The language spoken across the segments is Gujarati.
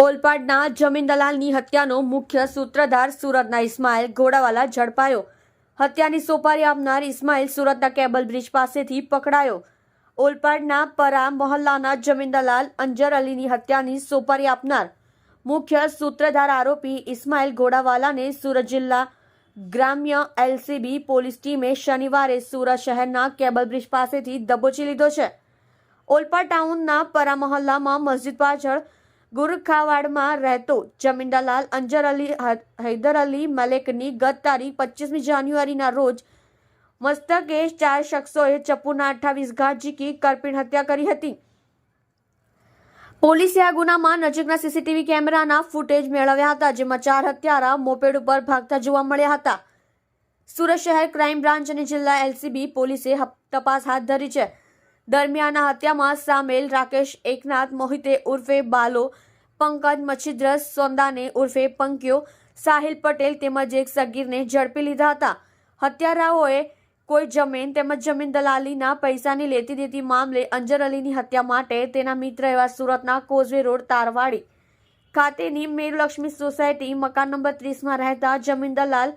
ઓલપાડના જમીન દલાલની હત્યાનો મુખ્ય સૂત્રધાર સુરતના ઇસ્માઇલ ઘોડાવાલા ઝડપાયો. હત્યાની સોપારી આપનાર ઇસ્માઇલ સુરતના કેબલ બ્રિજ પાસેથી પકડાયો. ઓલપાડના પરા મહોલ્લાના જમીન દલાલ અંજર અલીની હત્યાની સોપારી આપનાર મુખ્ય સૂત્રધાર આરોપી ઇસ્માઇલ ઘોડાવાલાને સુરત જિલ્લા ગ્રામ્ય એલસીબી પોલીસ ટીમે શનિવારે સુરત શહેરના કેબલ બ્રિજ પાસેથી દબોચી લીધો છે. ઓલપા ટાઉનના પરા મહોલ્લામાં મસ્જિદ પાછળ ગુરખાવાડમાં રહેતો જમીંદાલાલ અંજર અલી હૈદર અલી મલેકની ગત તારીખ પચીસમી જાન્યુઆરીના રોજ મસ્તકે ચાર શખ્સોએ ચપ્પુના અઠ્ઠાવીસ ઘા ઝીકી કરપીણ હત્યા કરી હતી. પોલીસે આ ગુનામાં નજીકના સીસીટીવી કેમેરાના ફૂટેજ મેળવ્યા હતા, જેમાં ચાર હત્યારા મોપેડ ઉપર ભાગતા જોવા મળ્યા હતા. સુરત શહેર ક્રાઇમ બ્રાન્ચ અને જિલ્લા એલસીબી પોલીસે તપાસ હાથ ધરી છે. દરમિયાન આ હત્યામાં સામેલ રાકેશ એકનાથ, મોહિતે ઉર્ફે બાલો, પંકજ મચ્છિદ્ર, સોંદાને ઉર્ફે પંક્યો, સાહિલ પટેલ તેમજ એક સગીરને ઝડપી લીધા હતા. હત્યારાઓએ કોઈ જમીન તેમજ જમીન દલાલીના પૈસાની લેતી દેતી મામલે અંજર અલીની હત્યા માટે તેના મિત્ર એવા સુરતના કોઝવે રોડ તારવાડી ખાતેની મેરલક્ષ્મી સોસાયટી મકાન નંબર ત્રીસમાં રહેતા જમીન દલાલ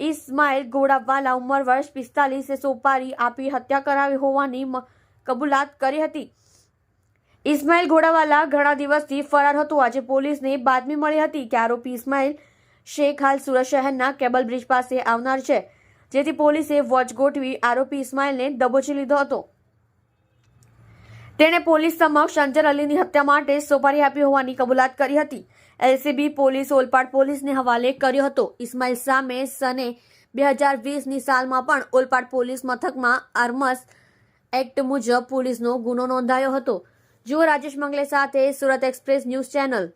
ઇસ્માઇલ ગોડાવાલા ઉંમર વર્ષ પિસ્તાલીસે સોપારી આપી હત્યા કરાવી હોવાની કબૂલાત કરી હતી. ઇસ્માઇલ ઘોડાવાલા ઘણા દિવસથી ફરાર હતો. આજે પોલીસને બાતમી મળી હતી કે આરોપી ઇસ્માઇલ શેખ હાલ સુરત શહેરના કેબલ બ્રિજ પાસે આવનાર છે, જેથી પોલીસે વોચ ગોઠવી આરોપી ઇસ્માઇલને દબોચી લીધો હતો. તેણે પોલીસ સમક્ષ અંજર અલીની હત્યા માટે સોપારી આપી હોવાની કબૂલાત કરી હતી. એલસીબી પોલીસ ઓલપાડ પોલીસને હવાલે કર્યો હતો. ઇસ્માઇલ સામે સને બે હજાર વીસની સાલમાં પણ ઓલપાડ પોલીસ મથકમાં આર્મસ એક્ટ મુજબ પોલીસનો ગુનો નોંધાયો હતો. જુઓ રાજેશ મંગલે સાથે સુરત એક્સપ્રેસ ન્યૂઝ ચેનલ.